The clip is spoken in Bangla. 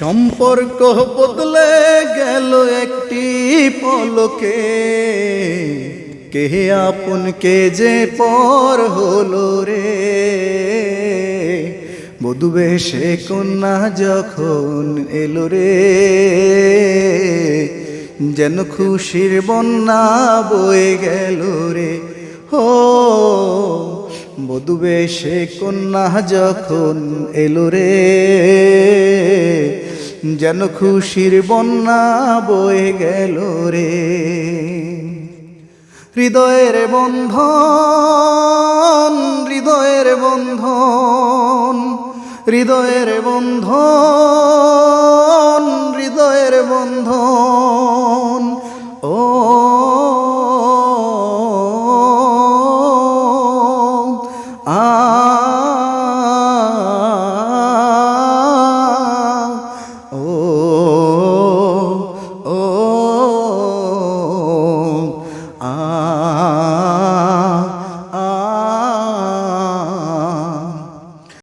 সম্পর্ক বদলে গেল একটি পলকে। কে আপন, কে যে পর হলো রে। বধুবে সে কন্যা যখন এলো রে, যেন খুশির বন্যা বয়ে গেল রে। হো, বধুবে সে কন্যা যখন এলো রে যেন খুশির বন্যা বয়ে গেল রে। হৃদয়ের বন্ধন হৃদয়ের বন্ধন হৃদয়ের বন্ধন হৃদয়ের বন্ধন।